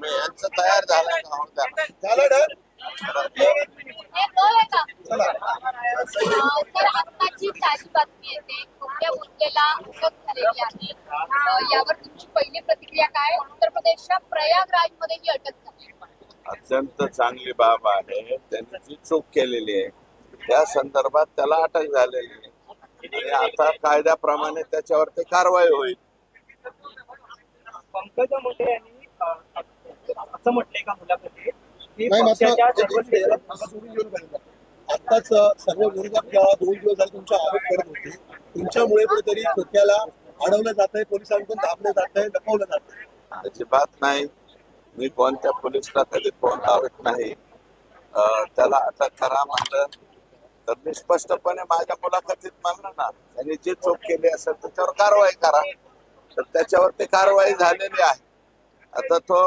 यांचं तयार झालं का होऊन झालं डन आत्ताची ताजी बातमी येते खोट्या मुद्द्याला अटक झालेली आहे यावर तुमची पहिली प्रतिक्रिया काय उत्तर प्रदेशच्या प्रयागराजमध्ये ही अटक झाली अत्यंत चांगली बाब आहे. त्यांनी जी चूक केलेली आहे त्या संदर्भात त्याला अटक झालेली आहे. आणि आता कायद्याप्रमाणे त्याच्यावरती कारवाई होईल. पंकजा मुंडे यांनी असं म्हटलंय का मुलाखतीत की नाही मात्र पक्षाच्या एक सर्व. आत्ताच सर्व विरोधक दोन दिवस झाले तुमचा आरोप करत होते. तुमच्यामुळे कुठेतरी खोक्याला अडवलं जात आहे पोलिसांकडून दाबलं जात आहे लपवलं जात आहे अजिबात नाही. मी कोणत्या पोलिसला कधी फोन लावत नाही. अं, त्याला अटक करा म्हणलं. तर मी स्पष्टपणे माझ्या मुलाखतीत म्हणलं ना त्यांनी जे चूक केली असेल त्याच्यावर कारवाई करा. तर त्याच्यावर ते कारवाई झालेली आहे. आता तो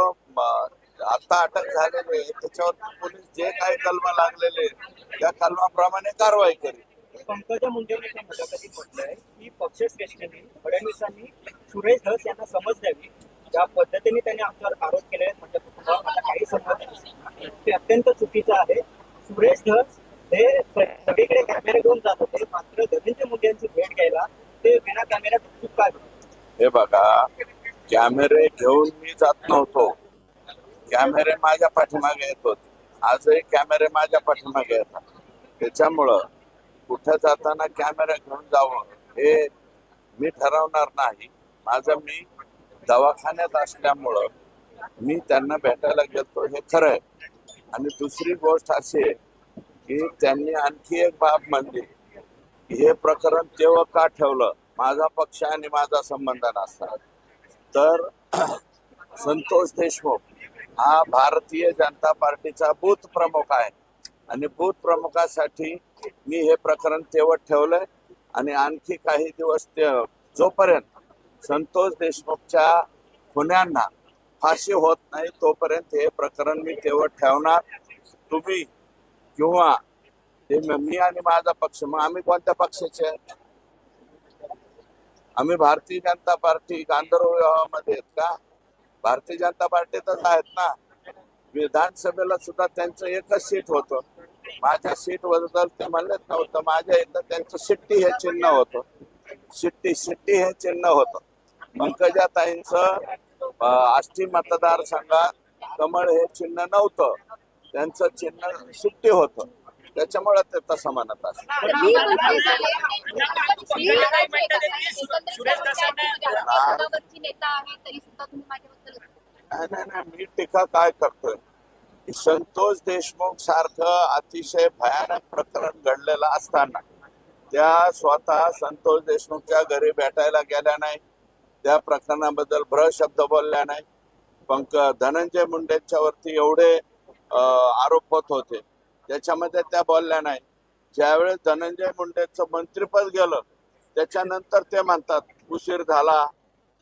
आता अटक झालेली आहे. त्याच्यावर पोलीस जे काही कलमा लागलेले त्या कलमाप्रमाणे कारवाई करेल. पंकजा मुंडेंनी त्या मुलाखतीत म्हटलंय की पक्षश्रेष्ठींनी फडणवीसांनी सुरेश धस यांना समज द्यावी. ज्या पद्धतीने त्यांनी आमच्यावर आरोप केले म्हणजे मला काही संबंध नाही. ते अत्यंत चुकीचं आहे. सुरेश धस हे सगळीकडे कॅमेरे घेऊन जात होते. मात्र धनंजय मुंडे यांची भेट घ्यायला ते विना कॅमेऱ्यात चूक काय हे बघा कॅमेरे घेऊन मी जात नव्हतो. कॅमेरे माझ्या पाठीमागे येत होते. आजही कॅमेरे माझ्या पाठीमागे येतात. त्याच्यामुळं कुठं जाताना कॅमेरा घेऊन जावं हे मी ठरवणार नाही. माझं मी दवाखान्यात असल्यामुळं मी त्यांना भेटायला गेलो हे खरं आहे. आणि दुसरी गोष्ट अशी आहे की त्यांनी आणखी एक बाब म्हणली. हे प्रकरण तेव्हा का ठेवलं? माझा पक्ष आणि माझा संबंध नसतात. तर संतोष देशमुख हा भारतीय जनता पार्टीचा बूथ प्रमुख आहे. आणि बूथ प्रमुखासाठी मी हे प्रकरण तेवढ ठेवलंय. आणि आणखी काही दिवस ते जोपर्यंत संतोष देशमुखच्या खुन्यांना फाशी होत नाही तोपर्यंत हे प्रकरण मी तेवढ ठेवणार. तुम्ही किंवा ते मी आणि माझा पक्ष मग आम्ही कोणत्या पक्षाचे? आहेत? आम्ही भारतीय जनता पार्टी गांधर्व विवाहामध्ये आहेत का? भारतीय जनता पार्टीतच आहेत ना. विधानसभेला सुद्धा त्यांचं एकच सीट होतं. माझ्या सीटबद्दल ते म्हणलेच नव्हतं माझ्या इथं त्यांचं शिट्टी हे चिन्ह होतं. शिट्टी शिट्टी हे चिन्ह होतं. पंकजाताईंचं आष्टी मतदारसंघात कमळ हे चिन्ह नव्हतं. त्यांचं चिन्ह शिट्टी होतं त्याच्यामुळे ते तसं म्हणत असत ही मंत्री झाले, ते श्री नारायण आहे का? एकंदरीत म्हणजे आपल्या पदावरची नेता आहे तरी सुद्धा तुम्ही माझ्याबद्दल नाही नाही नाही मी टीका काय करतोय की संतोष देशमुख सारखं अतिशय भयानक प्रकरण घडलेलं असताना त्या स्वतः संतोष देशमुखच्या घरी भेटायला गेल्या नाही त्या प्रकरणाबद्दल भ्र शब्द बोलल्या नाही पंक धनंजय मुंडेंच्या वरती एवढे आरोप होत होते. त्याच्यामध्ये त्या बोलल्या नाही. ज्यावेळेस धनंजय मुंडेंचं मंत्रिपद गेलं त्याच्यानंतर ते म्हणतात उशीर झाला.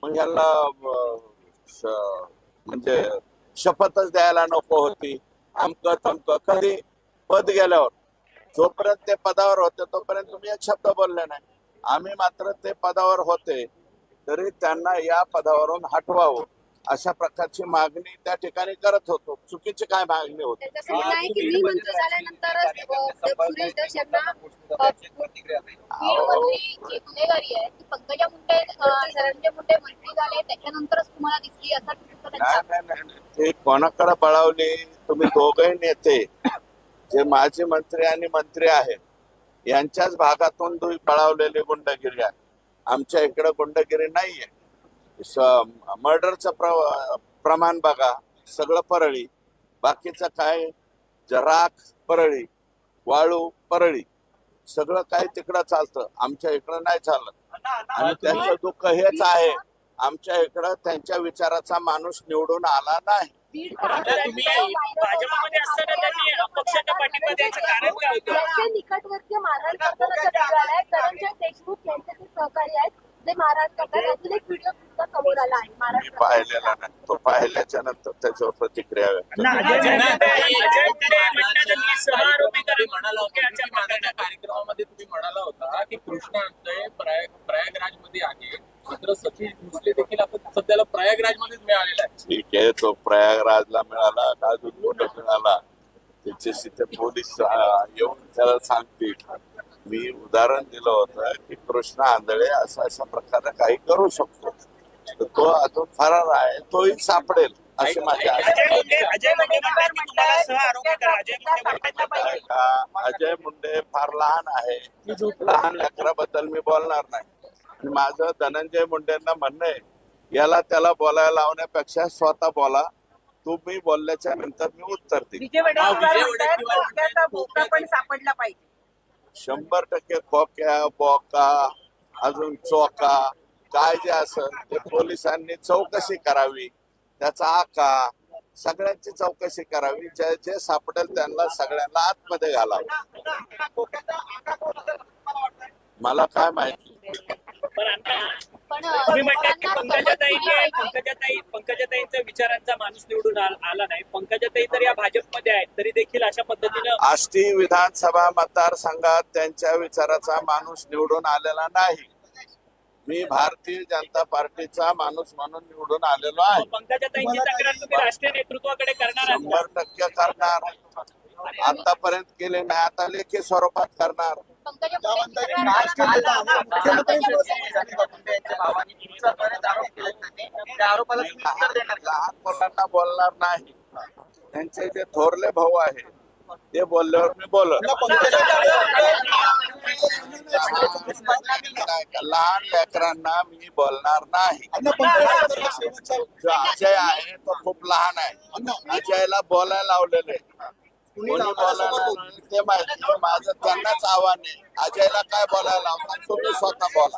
मग ह्याला म्हणजे शपथच द्यायला नको होती. अमक तमक. कधी? पद गेल्यावर. जोपर्यंत ते पदावर होते तोपर्यंत तुम्ही एक शब्द बोलले नाही. आम्ही मात्र ते पदावर होते तरी त्यांना या पदावरून हटवावं. अशा प्रकारची मागणी त्या ठिकाणी करत होतो. चुकीची काय मागणी होती? ती कोणाकडे बळावली तुम्ही दोघही नेते. जे माजी मंत्री आणि मंत्री आहेत यांच्याच भागातून तुम्ही बळावलेली गुंडगिरी आहे. आमच्या इकडे गुंडगिरी नाहीये. मर्डरचं प्र प्रमाण बघा सगळं परळी. बाकीचं काय? जराख परळी वाळू परळी. सगळं काय तिकडं चालतं. आमच्या इकडं नाही चालत. आणि त्यांचं दुःख हेच आहे. आमच्या इकडं त्यांच्या विचाराचा माणूस निवडून आला नाही. बीड भाजपमध्ये असताना त्यांनी पक्षाच्या पाठिंबा द्यायचं कारण काय होतं त्यांचे निकटवर्तीय मारहाण करताना जर आलाय धनंजय देशमुख यांचे ते सहकारी आहेत जे मारहाण करतात यातून एक व्हिडिओ सुद्धा समोर आला आहे मी महाराष्ट्र पाहिलेला नाही. तो पाहिल्याच्या नंतर त्याच्यावर प्रतिक्रिया व्यक्त कार्यक्रमामध्ये तुम्ही मागच्या कार्यक्रमामध्ये तुम्ही म्हणाला होता की कृष्णा अंतळे प्रयाग प्रयागराज भाजपमध्ये आहे. मात्र सचिन भोसले देखील आता सध्याला प्रयागराजमध्येच मिळालेला आहे. ठीक आहे तो प्रयागराजला मिळाला का अजून कुठं मिळाला. त्याच्याशी ते पोलीस येऊन त्याला सांगतील. मी उदाहरण दिलं होतं की कृष्ण आंधळे असा अशा प्रकारे काही करू शकतो. तो अजून फरार आहे तोही सापडेल अशी माझी आशा. अजय मुंडे फार लहान आहे. लहान लेकराबद्दल मी बोलणार नाही. आणि माझं धनंजय मुंडेंना म्हणणं आहे याला त्याला बोलायला लावण्यापेक्षा स्वतः बोला. तुम्ही बोलल्याच्या नंतर मी उत्तर देईन. सापडला पाहिजे. शंभर टक्के खोक्या बोका अजून चोका काय जे असेल ते पोलिसांनी चौकशी करावी. त्याचा आका सगळ्यांची चौकशी करावी. जे जे सापडेल त्यांना सगळ्यांना आतमध्ये घालावं. मला काय माहिती? पंकजाताईंचा विचारांचा माणूस निवडून आल- आला नाही. पंकजाताई तर या भाजपमध्ये आहेत तरी देखील अशा पद्धतीनं आष्टी विधानसभा मतदारसंघात त्यांच्या विचाराचा माणूस निवडून आलेला नाही. मी भारतीय जनता पार्टीचा माणूस म्हणून निवडून आलेलो आहे. पंकजाताईंची तक्रार तुम्ही राष्ट्रीय नेतृत्वाकडे करणार आहात? शंभर टक्के करणार. आतापर्यंत केले नाही आता लेखी स्वरूपात करणार. लहान मुलांना बोलणार नाही. त्यांचे जे थोरले भाऊ आहे ते बोलल्यावर मी बोलत लहान लेकरांना मी बोलणार नाही अजय आहे तो खूप लहान आहे अजयला बोलायला लावलेले कोणी बोलायला ते माहिती माझं त्यांनाच आव्हान आहे अजयला काय बोलायला लावतात तुम्ही स्वतः बोला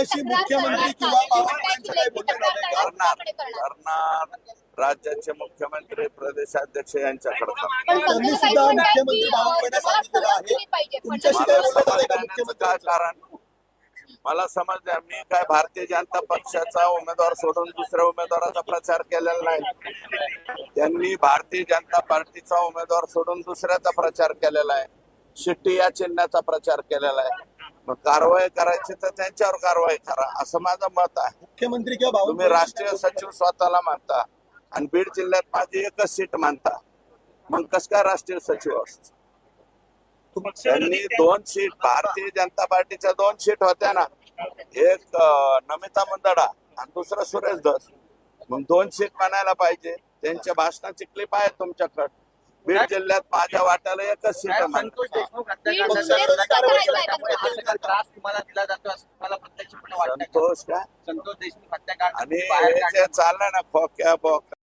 तुमच्याशी मुख्यमंत्री किंवा बावनकुळेंचं काही बोलणं झालंय का? करणार. करणार. राज्याचे मुख्यमंत्री प्रदेशाध्यक्ष यांच्याकडे करणार. पण त्यांनी सुद्धा मुख्यमंत्री बावनकुळेंना सांगितलेलं आहे. तुमच्याशी काय बोलणं झालंय का त्याचं मुख्यमंत्री काय कारण मला समजलं मी काय भारतीय जनता पक्षाचा उमेदवार सोडून दुसऱ्या उमेदवाराचा प्रचार केलेला नाही. त्यांनी भारतीय जनता पार्टीचा उमेदवार सोडून दुसऱ्याचा प्रचार केलेला आहे. शिट्टी या चिन्हाचा प्रचार केलेला आहे. मग कारवाई करायची तर त्यांच्यावर कारवाई करा असं माझं मत आहे. मुख्यमंत्री किंवा तुम्ही राष्ट्रीय सचिव स्वतःला मानता आणि बीड जिल्ह्यात माझी एकच सीट मानता. मग कस काय राष्ट्रीय सचिव असतो? त्यांनी दोन सीट भारतीय जनता पार्टीच्या दोन सीट होत्या ना. एक नमिता मुंदडा आणि दुसरं सुरेश धस. मग दोन सीट म्हणायला पाहिजे. त्यांच्या भाषणाची क्लिप आहे तुमच्याकडे. बीड जिल्ह्यात माझ्या वाट्याला एकच सीट करण्यात तुम्हाला? त्रास तुम्हाला दिला जातो असं तुम्हाला प्रत्यक्षपणे वाटतं का? संतोष का? संतोष देशमुख हत्याकांड आणि हे चाललंय ना खोक्या बोक्या